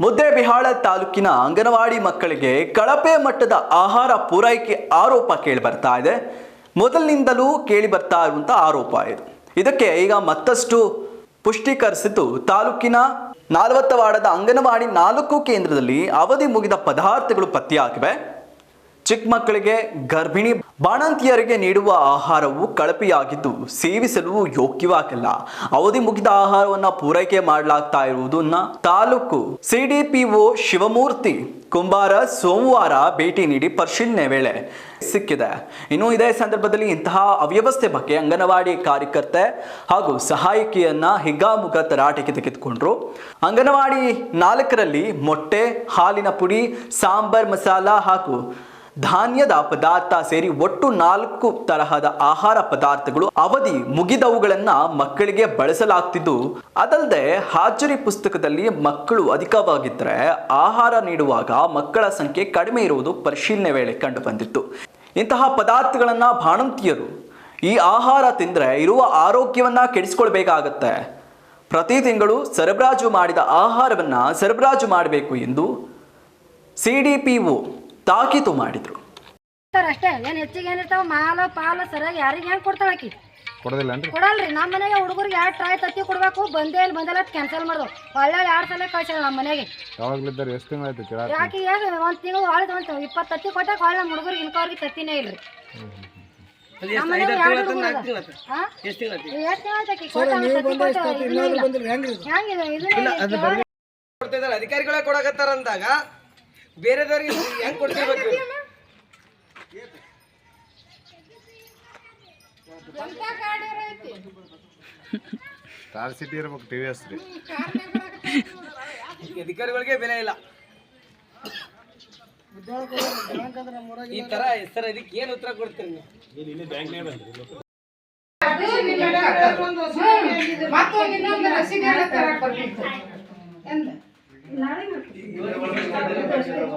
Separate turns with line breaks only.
ಮುದ್ದೇಬಿಹಾಳ ತಾಲೂಕಿನ ಅಂಗನವಾಡಿ ಮಕ್ಕಳಿಗೆ ಕಳಪೆ ಮಟ್ಟದ ಆಹಾರ ಪೂರೈಕೆ ಆರೋಪ ಕೇಳಿ ಬರ್ತಾ ಇದೆ. ಮೊದಲಿನಿಂದಲೂ ಕೇಳಿ ಬರ್ತಾ ಇರುವಂತ ಆರೋಪ ಇದು. ಇದಕ್ಕೆ ಈಗ ಮತ್ತಷ್ಟು ಪುಷ್ಟೀಕರಿಸಿದ್ದು ತಾಲೂಕಿನ ನಾಲ್ವತ್ತ ವಾರ್ಡದ ಅಂಗನವಾಡಿ ನಾಲ್ಕು ಕೇಂದ್ರದಲ್ಲಿ ಅವಧಿ ಮುಗಿದ ಪದಾರ್ಥಗಳು ಪತ್ತೆಯಾಗಿವೆ. ಚಿಕ್ಕ ಮಕ್ಕಳಿಗೆ ಗರ್ಭಿಣಿ ಬಾಣಂತಿಯರಿಗೆ ನೀಡುವ ಆಹಾರವು ಕಳಪೆಯಾಗಿದ್ದು ಸೇವಿಸಲು ಯೋಗ್ಯವಾಗಿಲ್ಲ. ಅವಧಿ ಮುಗಿದ ಆಹಾರವನ್ನ ಪೂರೈಕೆ ಮಾಡಲಾಗ್ತಾ ಇರುವುದನ್ನ ತಾಲೂಕು ಸಿಡಿಪಿಒ ಶಿವಮೂರ್ತಿ ಕುಂಬಾರ ಸೋಮವಾರ ಭೇಟಿ ನೀಡಿ ಪರಿಶೀಲನೆ ವೇಳೆ ಸಿಕ್ಕಿದೆ. ಇನ್ನು ಇದೇ ಸಂದರ್ಭದಲ್ಲಿ ಇಂತಹ ಅವ್ಯವಸ್ಥೆ ಬಗ್ಗೆ ಅಂಗನವಾಡಿ ಕಾರ್ಯಕರ್ತೆ ಹಾಗೂ ಸಹಾಯಕಿಯನ್ನ ಹಿಗ್ಗಾಮುಗ ತರಾಟೆಗೆ ತೆಗೆದುಕೊಂಡ್ರು. ಅಂಗನವಾಡಿ ನಾಲ್ಕರಲ್ಲಿ ಮೊಟ್ಟೆ, ಹಾಲಿನ ಪುಡಿ, ಸಾಂಬಾರ್ ಮಸಾಲ ಹಾಗೂ ಧಾನ್ಯದ ಪದಾರ್ಥ ಸೇರಿ ಒಟ್ಟು ನಾಲ್ಕು ತರಹದ ಆಹಾರ ಪದಾರ್ಥಗಳು ಅವಧಿ ಮುಗಿದವುಗಳನ್ನ ಮಕ್ಕಳಿಗೆ ಬಳಸಲಾಗ್ತಿದ್ದು ಅದಲ್ಲದೆ ಹಾಜರಿ ಪುಸ್ತಕದಲ್ಲಿ ಮಕ್ಕಳು ಅಧಿಕವಾಗಿದ್ದರೆ ಆಹಾರ ನೀಡುವಾಗ ಮಕ್ಕಳ ಸಂಖ್ಯೆ ಕಡಿಮೆ ಇರುವುದು ಪರಿಶೀಲನೆ ವೇಳೆ ಕಂಡು ಬಂದಿತ್ತು ಇಂತಹ ಪದಾರ್ಥಗಳನ್ನ ಬಾಣಂತಿಯರು ಈ ಆಹಾರ ತಿಂದರೆ ಇರುವ ಆರೋಗ್ಯವನ್ನ ಕೆಡಿಸಿಕೊಳ್ಬೇಕಾಗತ್ತೆ. ಪ್ರತಿ ತಿಂಗಳು ಸರಬರಾಜು ಮಾಡಿದ ಆಹಾರವನ್ನು ಸರಬರಾಜು ಮಾಡಬೇಕು ಎಂದು ಸಿಡಿಪಿಒ ತಾಕೀತು ಮಾಡಿದ್ರು.
ಸರ್ ಅಷ್ಟೇ ಏನು ಹೆಚ್ಚಿಗೆ ಏನಿರ್ತಾವ ಮಾಲ ಪಾಲ ಸರಿಯಾಗಿ ಯಾರಿಗೆ ಹೆಂಗೆ ಕೊಡ್ತಾಳೆ ಆಕಿ?
ಕೊಡೋದಿಲ್ಲನ್ರಿ
ಕೊಡಲ್ರಿ ನಮ್ಮ ಮನೆಗೆ ಹುಡುಗರಿಗೆ ಎರಡು ಟ್ರಾಯ್ ತತ್ತಿ ಕೊಡಬೇಕು ಬಂದೇ ಇಲ್ಲಿ ಬಂದಲ್ಲ ಕ್ಯಾನ್ಸಲ್ ಮಾಡ್ದು ಒಳ್ಳೆ ಎರಡು ಸಲ ಕಳ್ಸ್ಯಾಳ ನಮ್ಮ ಮನೆಗೆ.
ಯಾವಾಗ್ಲಿದ್ದಾರೆ ಎಷ್ಟು ತಿಂಗಳಾಯ್ತು ಕೇಳಾಕ?
ಯಾಕೆ ಏನು ಒಂದು ತಿಂಗಳು ಒಳ್ಳೆ ಒಂದು ಇಪ್ಪತ್ತು ತತ್ತಿ ಕೊಟ್ಟಾಗ ಒಳ್ಳೆ ನಮ್ಮ ಹುಡುಗರಿಗೆ ಇನ್ಕವ್ರಿಗೆ ತತ್ತಿನೇ ಇಲ್ರಿ. ನಮ್ಮ ಮನೆಗೆ ಎರಡು ಹುಡುಗರು? ಎಷ್ಟು ತಿಂಗಳು ಇಲ್ಲ. ಹೆಂಗಿದೆ ಇದನ್ನ
ಕೊಡ್ತಾ ಇದಾರೆ ಅಧಿಕಾರಿಗಳೇ ಕೊಡಕತ್ತಾರ ಅಂದಾಗ ಬೇರೆದವ್ರಿಗೆ ಹೆಂಗ್ ಕೊಡ್ತಿರ್ಬೇಕು?
ಸ್ಟಾರ್ ಸಿಟಿ ಇರ್ಬೇಕು ಟಿ ವಿ ಎಸ್ ರೀ.
ಅಧಿಕಾರಿಗಳಿಗೆ ಬೆಲೆ ಇಲ್ಲ. ಈ ತರ ಸರ್ ಇದಕ್ಕೆ ಏನ್ ಉತ್ತರ ಕೊಡ್ತೀರಿ ನೀವು?